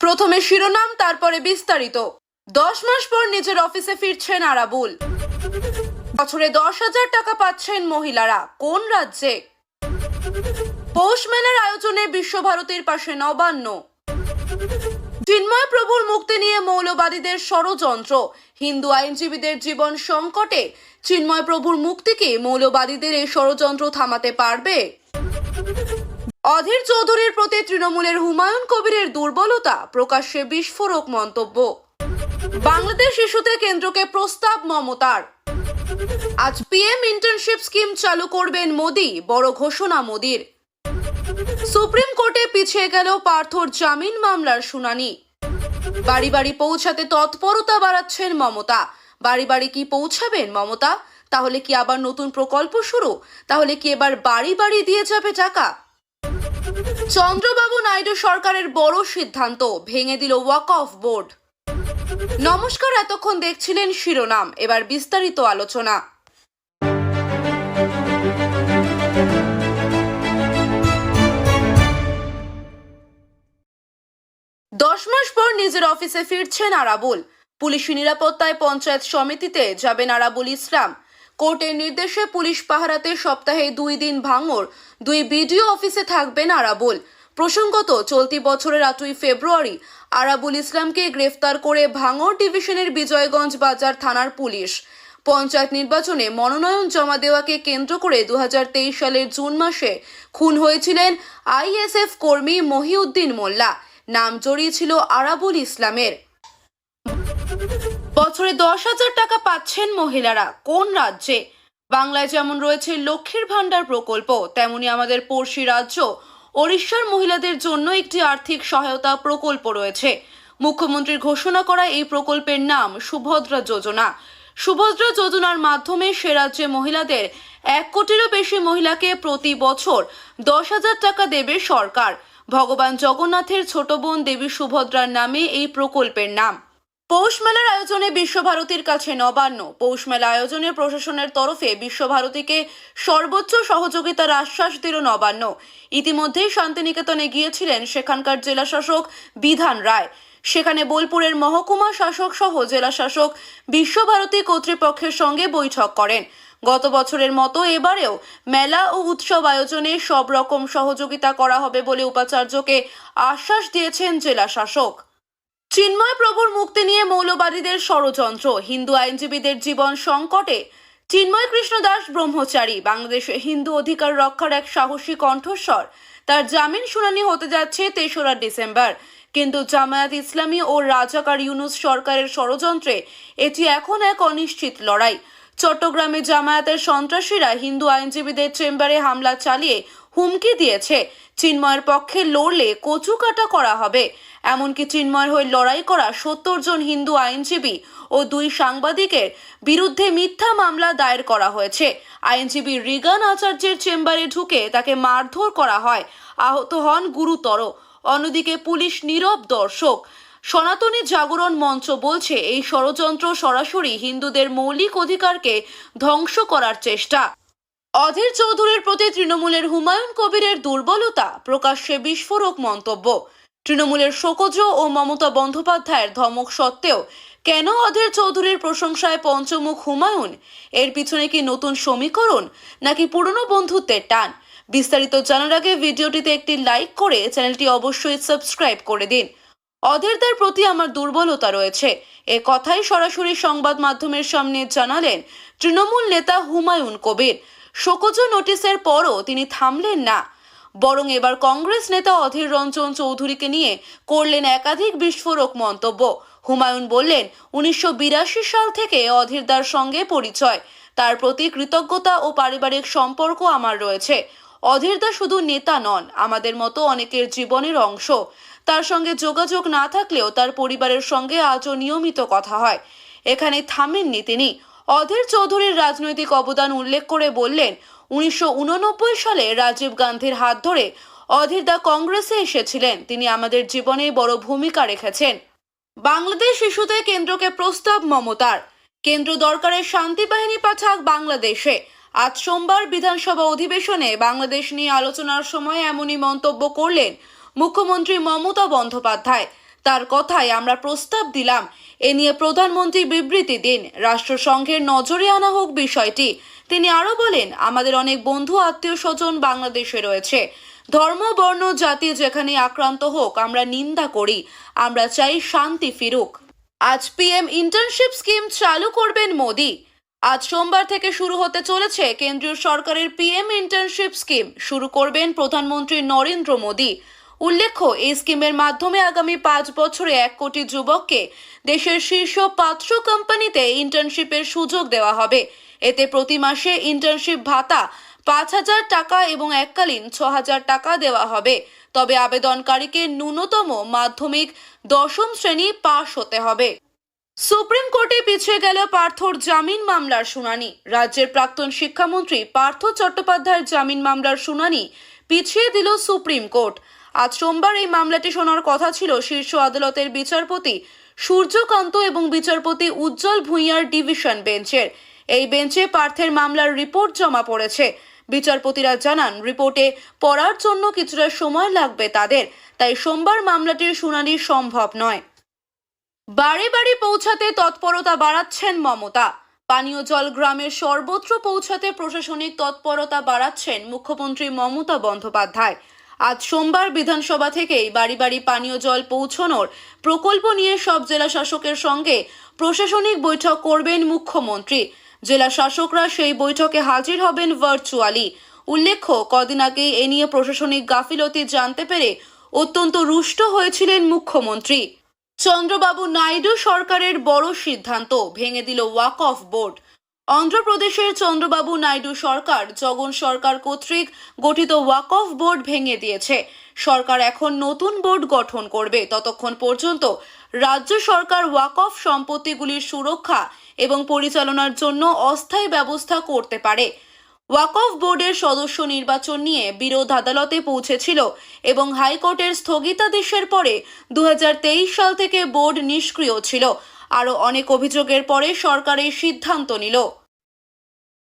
প্রথমে শিরোনাম, তারপরে বিস্তারিত। দশ মাস পর নিজের অফিসে ফিরছেন আরাবুল। বছরে দশ হাজার টাকা পাচ্ছেন মহিলারা। কোন রাজ্যে? পৌষ মেলার আয়োজনে বিশ্বভারতীর পাশে নবান্ন। চিন্ময় প্রভুর মুক্তি নিয়ে মৌলবাদীদের ষড়যন্ত্র। হিন্দু আইনজীবীদের জীবন সংকটে। চিন্ময় প্রভুর মুক্তিকে মৌলবাদীদের এই ষড়যন্ত্র থামাতে পারবে? অধীর চৌধুরীর প্রতি তৃণমূলের হুমায়ুন কবিরের দুর্বলতা প্রকাশ্যে বিস্ফোরক মন্তব্য। বাংলাদেশ ইস্যুতে কেন্দ্রকে প্রস্তাব মমতার। আজ পিএম ইন্টার্নশিপ স্কিম চালু করবেন মোদি, বড় ঘোষণা মোদির। সুপ্রিম কোর্টে পিছিয়ে গেল পার্থর জামিন মামলার শুনানি। বাড়ি বাড়ি পৌঁছাতে তৎপরতা বাড়াচ্ছেন মমতা। বাড়ি বাড়ি কি পৌঁছাবেন মমতা? তাহলে কি আবার নতুন প্রকল্প শুরু? তাহলে কি এবার বাড়ি বাড়ি দিয়ে যাবে টাকা? চন্দ্রবাবু নাইডু সরকারের বড় সিদ্ধান্ত, ভেঙে দিল ওয়াক অফ বোর্ড নমস্কার, এতক্ষণ দেখছিলেন শিরোনাম, এবার বিস্তারিত আলোচনা। দশ মাস পর নিজের অফিসে ফিরছেন আরাবুল। পুলিশি নিরাপত্তায় পঞ্চায়েত সমিতিতে যাবেন আরাবুল ইসলাম। কোর্টের নির্দেশে পুলিশ পাহারাতে সপ্তাহে দুই দিন ভাঙর দুই বিডিও অফিসে থাকবেন আরাবুল। প্রসঙ্গত, চলতি বছরের আটই ফেব্রুয়ারি, আরাবুল ইসলামকে গ্রেফতার করে ভাঙর ডিভিশনের বিজয়গঞ্জ বাজার থানার পুলিশ। পঞ্চায়েত নির্বাচনে মনোনয়ন জমা দেওয়াকে কেন্দ্র করে দু হাজার তেইশ সালের জুন মাসে খুন হয়েছিলেন আইএসএফ কর্মী মহিউদ্দিন মোল্লা। নাম জড়িয়েছিল আরাবুল ইসলামের। বছরে দশ হাজার টাকা পাচ্ছেন মহিলারা। কোন রাজ্যে? বাংলায় যেমন রয়েছে লক্ষ্মীর ভাণ্ডার প্রকল্প, তেমনি আমাদের পড়শি রাজ্য ওড়িশার মহিলাদের জন্য একটি আর্থিক সহায়তা প্রকল্প রয়েছে। মুখ্যমন্ত্রীর ঘোষণা করা এই প্রকল্পের নাম সুভদ্রা যোজনা। সুভদ্রা যোজনার মাধ্যমে সে রাজ্যে মহিলাদের এক কোটিরও বেশি মহিলাকে প্রতি বছর দশ হাজার টাকা দেবে সরকার। ভগবান জগন্নাথের ছোট বোন দেবী সুভদ্রার নামে এই প্রকল্পের নাম। পৌষ মেলার আয়োজনে বিশ্বভারতীর কাছে নবান্ন। পৌষ মেলা আয়োজনে প্রশাসনের তরফে বিশ্বভারতীকে সর্বোচ্চ সহযোগিতার আশ্বাস দিল নবান্ন। ইতিমধ্যেই শান্তিনিকেতনে গিয়েছিলেন সেখানকার জেলা শাসক বিধান রায়। সেখানে বোলপুরের মহকুমা শাসক সহ জেলা শাসক বিশ্বভারতী কর্তৃপক্ষের সঙ্গে বৈঠক করেন। গত বছরের মতো এবারেও মেলা ও উৎসব আয়োজনে সব রকম সহযোগিতা করা হবে বলে উপাচার্যকে আশ্বাস দিয়েছেন জেলা শাসক। চিন্ময় প্রভুর মুক্তি নিয়ে মৌলবাদীদের ষড়যন্ত্র। হিন্দু আইনজীবীদের জীবন সংকটে চিন্ময় কৃষ্ণ দাস ব্রহ্মচারী। বাংলাদেশে হিন্দু অধিকার রক্ষার এক সাহসী কণ্ঠস্বর। তার জামিন শুনানি হতে যাচ্ছে তেসরা ডিসেম্বর। কিন্তু জামায়াত ইসলামী ও রাজাকার ইউনুস সরকারের ষড়যন্ত্রে এটি এখন এক অনিশ্চিত লড়াই। চট্টগ্রামে জামায়াতের সন্ত্রাসীরা হিন্দু আইনজীবীদের চেম্বারে হামলা চালিয়ে হুমকি দিয়েছে। চিন্ময়ের পক্ষে লড়লে কচু কাটা করা হবে। এমনকি চিন্ময়ের হয়ে লড়াই করা সত্তর জন হিন্দু আইনজীবী ও দুই সাংবাদিকের বিরুদ্ধে মিথ্যা মামলা দায়ের করা হয়েছে। আইনজীবী রিগান আচার্যের চেম্বারে ঢুকে তাকে মারধর করা হয়। আহত হন গুরুতর। অন্যদিকে পুলিশ নীরব দর্শক। সনাতনী জাগরণ মঞ্চ বলছে, এই ষড়যন্ত্র সরাসরি হিন্দুদের মৌলিক অধিকারকে ধ্বংস করার চেষ্টা। অধীর চৌধুরীর প্রতি তৃণমূলের হুমায়ুন কবিরের দুর্বলতা প্রকাশ্যে বিস্ফোরক মন্তব্য। তৃণমূলের শোকজ ও মমতা বন্দ্যোপাধ্যায়ের ধমক সত্ত্বেও কেন অধীর চৌধুরীর প্রশংসায় পঞ্চমুখ হুমায়ুন? এর পিছনে কি নতুন সমীকরণ? নাকি পুরনো বন্ধুত্বের টান? বিস্তারিত জানার আগে ভিডিওটিতে একটি লাইক করে চ্যানেলটি অবশ্যই সাবস্ক্রাইব করে দিন। অধীরদার প্রতি আমার দুর্বলতা রয়েছে। এ কথাই সরাসরি সংবাদ মাধ্যমের সামনে জানালেন তৃণমূল নেতা হুমায়ুন কবির। শোকজ নোটিশের পরও তিনি থামলেন না। বরং এবার কংগ্রেস নেতা অধীর রঞ্জন চৌধুরীকে নিয়ে করলেন একাধিক বিস্ফোরক মন্তব্য। হুমায়ুন বললেন, উনিশশো বিরাশি সাল থেকে অধীরদার সঙ্গে পরিচয়। তার প্রতি কৃতজ্ঞতা ও পারিবারিক সম্পর্ক আমার রয়েছে। অধীরদা শুধু নেতা নন, আমাদের মতো অনেকের জীবনের অংশ। তার সঙ্গে যোগাযোগ না থাকলেও তার পরিবারের সঙ্গে আজও নিয়মিত কথা হয়। এখানে থামেননি তিনি। অধীর চৌধুরীর রাজনৈতিক অবদান উল্লেখ করে বললেন, উনিশশো উননব্বই সালে রাজীব গান্ধীর হাত ধরে অধীরদা কংগ্রেসে এসেছিলেন। তিনি আমাদের জীবনে বড় ভূমিকা রেখেছেন। বাংলাদেশ ইস্যুতে কেন্দ্রকে প্রস্তাব মমতার। কেন্দ্র দরকারের শান্তি বাহিনী পাঠাক বাংলাদেশে। আজ সোমবার বিধানসভা অধিবেশনে বাংলাদেশ নিয়ে আলোচনার সময় এমনই মন্তব্য করলেন মুখ্যমন্ত্রী মমতা বন্দ্যোপাধ্যায়। তার কথায় আমরা প্রস্তাব দিলাম। এ নিয়ে প্রধানমন্ত্রী বিবৃতি দিন। রাষ্ট্রসংঘের নজরে আনা হোক বিষয়টি, তিনি আরও বলেন, আমাদের অনেক বন্ধু, আত্মীয় স্বজন বাংলাদেশে রয়েছে। ধর্ম, বর্ণ, জাতি যেখানে আক্রান্ত হোক, আমরা নিন্দা করি। আমরা চাই শান্তি ফিরুক। আজ পিএম ইন্টার্নশিপ স্কিম চালু করবেন মোদি। আজ সোমবার থেকে শুরু হতে চলেছে কেন্দ্রীয় সরকারের পিএম ইন্টার্নশিপ স্কিম। শুরু করবেন প্রধানমন্ত্রী নরেন্দ্র মোদী। উল্লেখ্য, এই স্কিমের মাধ্যমে আগামী পাঁচ বছরে এক কোটি যুবককে দেশের শীর্ষ পাঁচশো কোম্পানিতে ইন্টার্নশিপের সুযোগ দেওয়া হবে। এতে প্রতি মাসে ইন্টার্নশিপ ভাতা পাঁচ হাজার টাকা এবং এককালীন ছ হাজার টাকা দেওয়া হবে। তবে আবেদনকারীকে ন্যূনতম মাধ্যমিক দশম শ্রেণি পাশ হতে হবে। সুপ্রিম কোর্টে পিছিয়ে গেল পার্থর জামিন মামলার শুনানি। রাজ্যের প্রাক্তন শিক্ষামন্ত্রী পার্থ চট্টোপাধ্যায়ের জামিন মামলার শুনানি পিছিয়ে দিল সুপ্রিম কোর্ট। আজ সোমবার এই মামলাটি শোনার কথা ছিল শীর্ষ আদালতের বিচারপতি সূর্যকান্ত এবং বিচারপতি উজ্জ্বল ভূঁইয়ার ডিভিশন বেঞ্চের। এই বেঞ্চে পার্থের মামলার রিপোর্ট জমা পড়েছে। বিচারপতিরা জানান, রিপোর্টে পড়ার জন্য কিছুটা সময় লাগবে তাদের, তাই সোমবার মামলাটির শুনানি সম্ভব নয়। বাড়ি বাড়ি পৌঁছাতে তৎপরতা বাড়াচ্ছেন মমতা। পানীয় জল গ্রামের সর্বত্র পৌঁছাতে প্রশাসনিক তৎপরতা বাড়াচ্ছেন মুখ্যমন্ত্রী মমতা বন্দ্যোপাধ্যায়। আজ সোমবার বিধানসভা থেকেই বাড়ি বাড়ি পানীয় জল পৌঁছানোর প্রকল্প নিয়ে সব জেলা শাসকের সঙ্গে প্রশাসনিক বৈঠক করবেন মুখ্যমন্ত্রী। জেলা শাসকরা সেই বৈঠকে হাজির হবেন ভার্চুয়ালি উল্লেখ্য, কদিন আগেই এ নিয়ে প্রশাসনিক গাফিলতি জানতে পেরে অত্যন্ত রুষ্ট হয়েছিলেন মুখ্যমন্ত্রী। চন্দ্রবাবু নাইডু সরকারের বড় সিদ্ধান্ত, ভেঙে দিল ওয়াক অফ বোর্ড অন্ধ্রপ্রদেশের চন্দ্রবাবু নাইডু সরকার জগন সরকার কর্তৃক গঠিত ওয়াক অফ বোর্ড ভেঙে দিয়েছে। সরকার এখন নতুন বোর্ড গঠন করবে। ততক্ষণ পর্যন্ত রাজ্য সরকার ওয়াক অফ সম্পত্তিগুলির সুরক্ষা এবং পরিচালনার জন্য অস্থায়ী ব্যবস্থা করতে পারে। ওয়াকফ বোর্ডের সদস্য নির্বাচন নিয়ে বিরোধ আদালতে পৌঁছেছিল এবং হাইকোর্টের স্থগিতাদেশের পরে দু হাজার তেইশ সাল থেকে বোর্ড নিষ্ক্রিয় ছিল। আরও অনেক অভিযোগের পরে সরকারের সিদ্ধান্ত নিল।